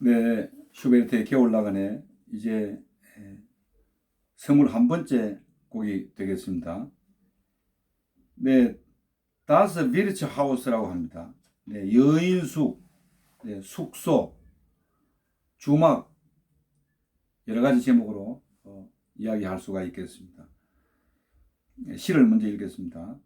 네, 슈베르트의 겨울 나간에 이제 스물 한 번째 곡이 되겠습니다. 네, 다스 비르츠 하우스라고 합니다. 네, 여인숙, 네, 숙소, 주막 여러 가지 제목으로 어, 이야기할 수가 있겠습니다. 네, 시를 먼저 읽겠습니다.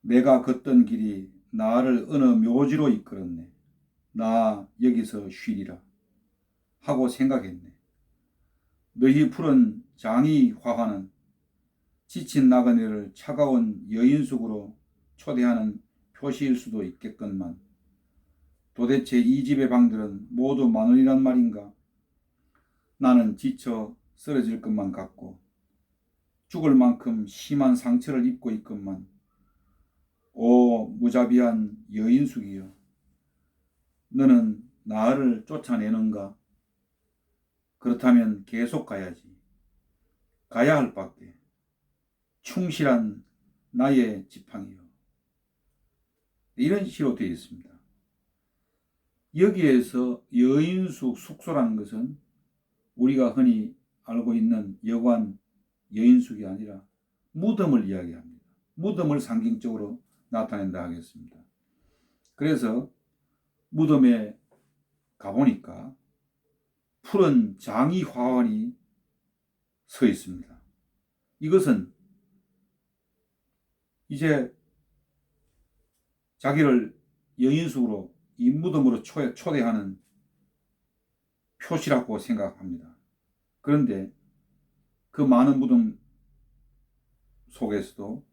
내가 걷던 길이 나를 어느 묘지로 이끌었네. 나 여기서 쉬리라 하고 생각했네. 너희 푸른 장이 화환은 지친 나그네를 차가운 여인숙으로 초대하는 표시일 수도 있겠건만 도대체 이 집의 방들은 모두 마늘이란 말인가? 나는 지쳐 쓰러질 것만 같고 죽을 만큼 심한 상처를 입고 있건만 오 무자비한 여인숙이여 너는 나를 쫓아내는가? 그렇다면 계속 가야지. 가야 할 밖에. 충실한 나의 지팡이요. 이런 시로 되어 있습니다. 여기에서 여인숙 숙소라는 것은 우리가 흔히 알고 있는 여관 여인숙이 아니라 무덤을 이야기합니다. 무덤을 상징적으로 나타낸다 하겠습니다. 그래서 무덤에 가보니까 푸른 장이 화환이 서 있습니다. 이것은 이제 자기를 여인숙으로 이 무덤으로 초대하는 표시라고 생각합니다. 그런데 그 많은 무덤 속에서도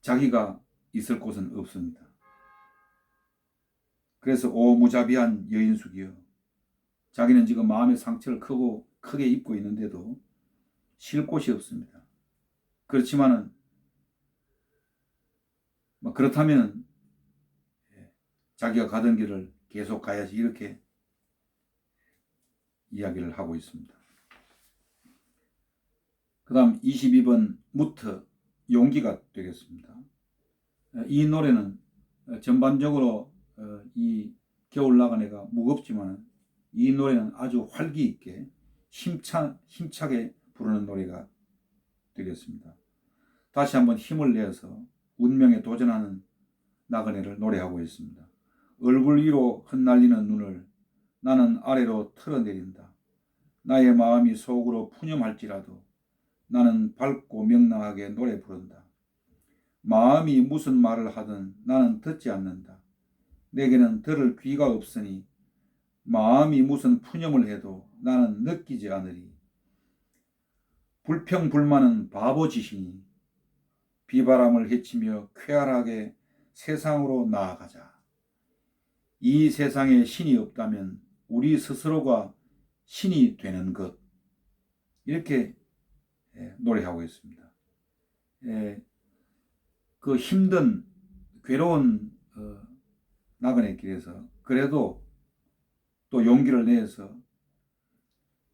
자기가 있을 곳은 없습니다. 그래서 오 무자비한 여인숙이여 자기는 지금 마음의 상처를 크고 크게 입고 있는데도 쉴 곳이 없습니다. 그렇지만은 뭐 그렇다면 자기가 가던 길을 계속 가야지 이렇게 이야기를 하고 있습니다. 그 다음 22번 무트 용기가 되겠습니다. 이 노래는 전반적으로 어, 이 겨울 나간 애가 무겁지만 이 노래는 아주 활기 있게 힘차, 힘차게 부르는 노래가 되겠습니다. 다시 한번 힘을 내서 운명에 도전하는 나그네를 노래하고 있습니다. 얼굴 위로 흩날리는 눈을 나는 아래로 털어내린다. 나의 마음이 속으로 푸념할지라도 나는 밝고 명랑하게 노래 부른다. 마음이 무슨 말을 하든 나는 듣지 않는다. 내게는 들을 귀가 없으니 마음이 무슨 푸념을 해도 나는 느끼지 않으리. 불평불만은 바보짓이니 비바람을 헤치며 쾌활하게 세상으로 나아가자. 이 세상에 신이 없다면 우리 스스로가 신이 되는 것. 이렇게 예, 노래하고 있습니다. 예, 그 힘든 괴로운 어, 나그네 길에서 그래도 또 용기를 내서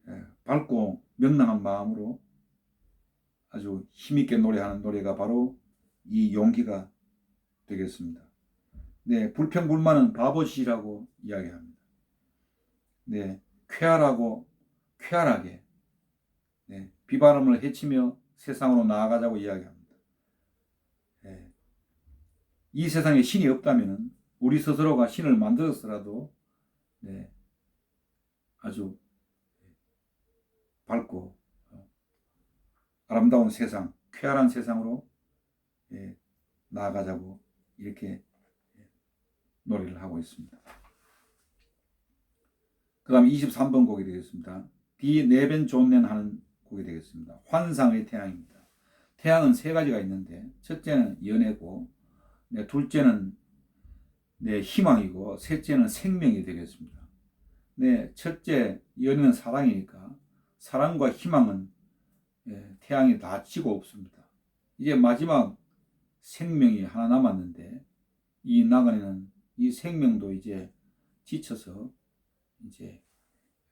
예, 밝고 명랑한 마음으로 아주 힘있게 노래하는 노래가 바로 이 용기가 되겠습니다. 네, 불평불만은 바보시라고 이야기합니다. 네, 쾌활하고 쾌활하게 네, 비바람을 헤치며 세상으로 나아가자고 이야기합니다. 네, 이 세상에 신이 없다면 우리 스스로가 신을 만들었더라도 네, 아주 밝고 어, 아름다운 세상, 쾌활한 세상으로 예, 나아가자고 이렇게 예, 노래를 하고 있습니다. 그 다음 23번 곡이 되겠습니다. 디 네벤 존넨 하는 곡이 되겠습니다. 환상의 태양입니다. 태양은 세 가지가 있는데 첫째는 연애고 네, 둘째는 네, 희망이고 셋째는 생명이 되겠습니다. 네, 첫째 연애는 사랑이니까 사랑과 희망은 예, 태양이 다 지고 없습니다. 이제 마지막 생명이 하나 남았는데 이 나그네는 이 생명도 이제 지쳐서 이제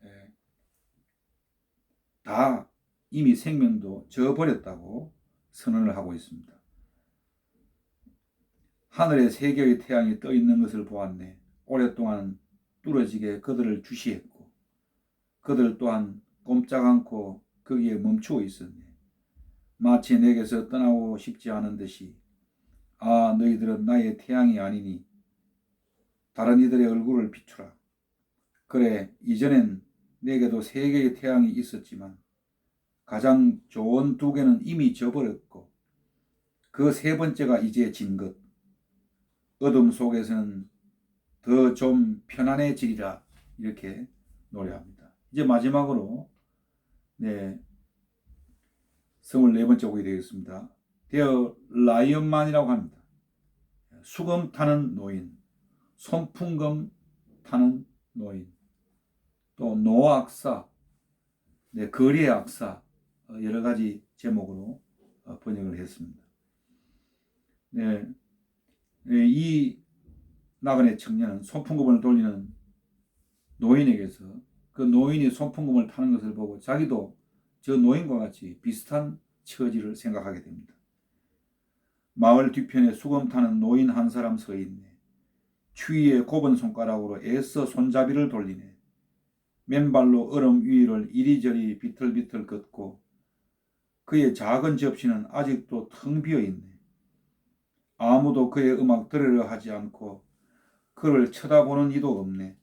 예, 다 이미 생명도 져버렸다고 선언을 하고 있습니다. 하늘에 세 개의 태양이 떠 있는 것을 보았네. 오랫동안 뚫어지게 그들을 주시했고 그들 또한 꼼짝 않고 거기에 멈추어 있었네. 마치 내게서 떠나고 싶지 않은 듯이 아 너희들은 나의 태양이 아니니 다른 이들의 얼굴을 비추라. 그래 이전엔 내게도 세 개의 태양이 있었지만 가장 좋은 두 개는 이미 져버렸고 그 세 번째가 이제 진 것. 어둠 속에서는 더 좀 편안해지리라 이렇게 노래합니다. 이제 마지막으로 네 24번째 곡이 되겠습니다. 되어 라이언만이라고 합니다. 수금 타는 노인, 손풍금 타는 노인, 또 노악사, 네, 거리의 악사 어, 여러 가지 제목으로 어, 번역을 했습니다. 네, 네, 이 나그네 청년은 손풍금을 돌리는 노인에게서 그 노인이 손풍금을 타는 것을 보고 자기도 저 노인과 같이 비슷한 처지를 생각하게 됩니다. 마을 뒤편에 수금 타는 노인 한 사람 서 있네. 추위에 곱은 손가락으로 애써 손잡이를 돌리네. 맨발로 얼음 위를 이리저리 비틀비틀 걷고 그의 작은 접시는 아직도 텅 비어 있네. 아무도 그의 음악 들으려 하지 않고 그를 쳐다보는 이도 없네.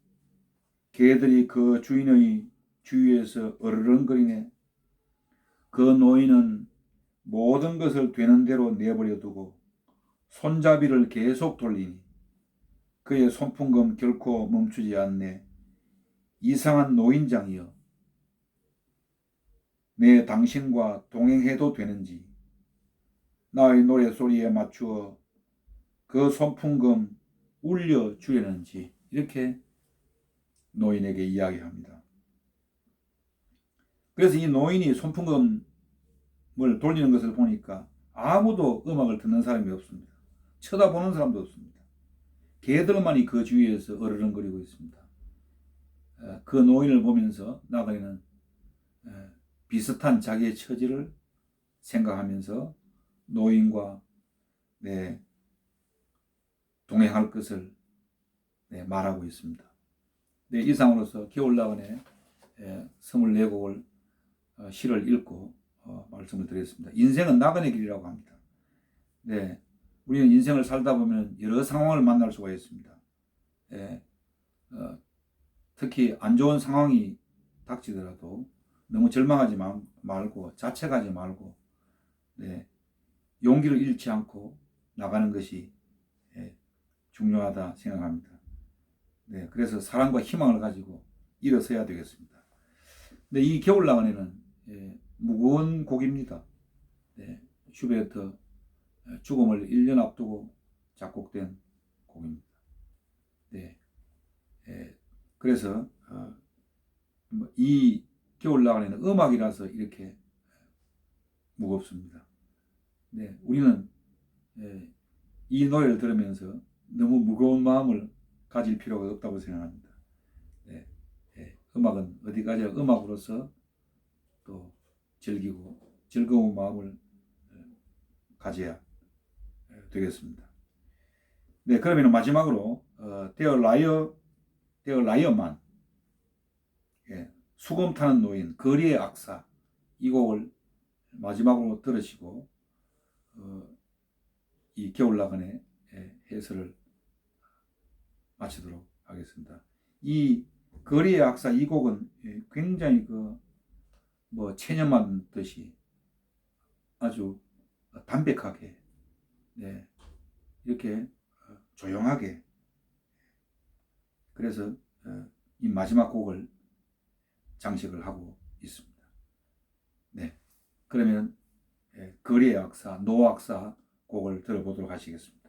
개들이 그 주인의 주위에서 어르렁거리네. 그 노인은 모든 것을 되는 대로 내버려 두고 손잡이를 계속 돌리니 그의 손풍금 결코 멈추지 않네. 이상한 노인장이여. 내 당신과 동행해도 되는지 나의 노래 소리에 맞추어 그 손풍금 울려 주려는지 이렇게 노인에게 이야기합니다. 그래서 이 노인이 손풍금을 돌리는 것을 보니까 아무도 음악을 듣는 사람이 없습니다. 쳐다보는 사람도 없습니다. 개들만이 그 주위에서 어르렁거리고 있습니다. 그 노인을 보면서 나그네는 비슷한 자기의 처지를 생각하면서 노인과 네, 동행할 것을 네, 말하고 있습니다. 네, 이상으로서 겨울나그네 24곡을 어, 시를 읽고 어, 말씀을 드렸습니다. 인생은 나그네 길이라고 합니다. 네, 우리는 인생을 살다 보면 여러 상황을 만날 수가 있습니다. 예, 어, 특히 안 좋은 상황이 닥치더라도 너무 절망하지 마, 말고 자책하지 말고 네, 용기를 잃지 않고 나가는 것이 예, 중요하다 생각합니다. 네, 그래서 사랑과 희망을 가지고 일어서야 되겠습니다. 네, 이 겨울 나간에는 예, 무거운 곡입니다. 네, 슈베르트 죽음을 1년 앞두고 작곡된 곡입니다. 네, 예, 그래서 어, 뭐이 겨울 나간에는 음악이라서 이렇게 무겁습니다. 네, 우리는 예, 이 노래를 들으면서 너무 무거운 마음을 가질 필요가 없다고 생각합니다. 네, 예, 음악은 어디까지 음악으로서 또 즐기고 즐거운 마음을 예, 가져야 예, 되겠습니다. 네, 그러면 마지막으로 어, 데어 라이어 데어 라이어만 예, 수금 타는 노인 거리의 악사 이 곡을 마지막으로 들으시고 어, 이 겨울 나간의 예, 해설을 마치도록 하겠습니다. 이 거리의 악사 이 곡은 예, 굉장히 그 뭐 체념한 듯이 아주 담백하게 네, 이렇게 어, 조용하게 그래서 어, 이 마지막 곡을 장식을 하고 있습니다. 네, 그러면 예, 거리의 악사, 노악사 곡을 들어보도록 하시겠습니다.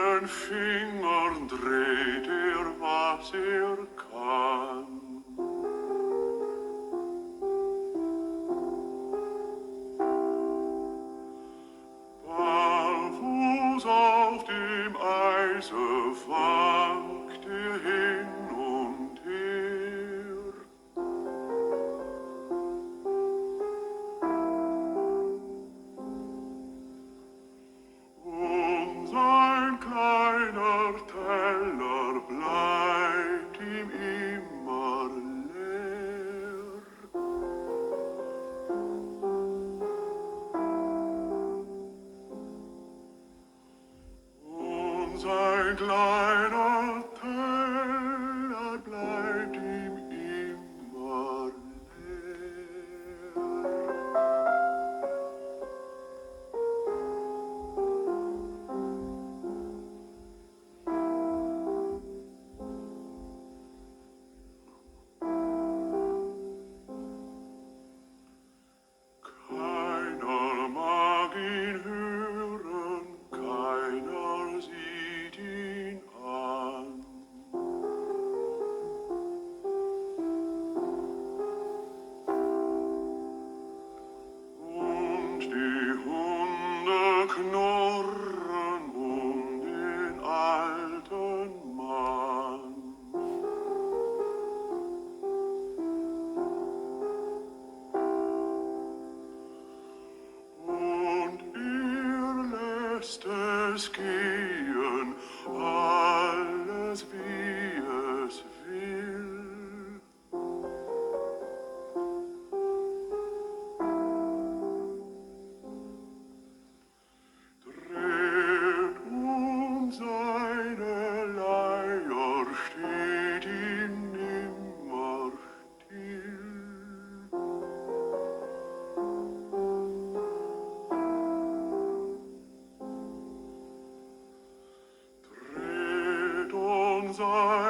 seinen Fingern dreht er, was er are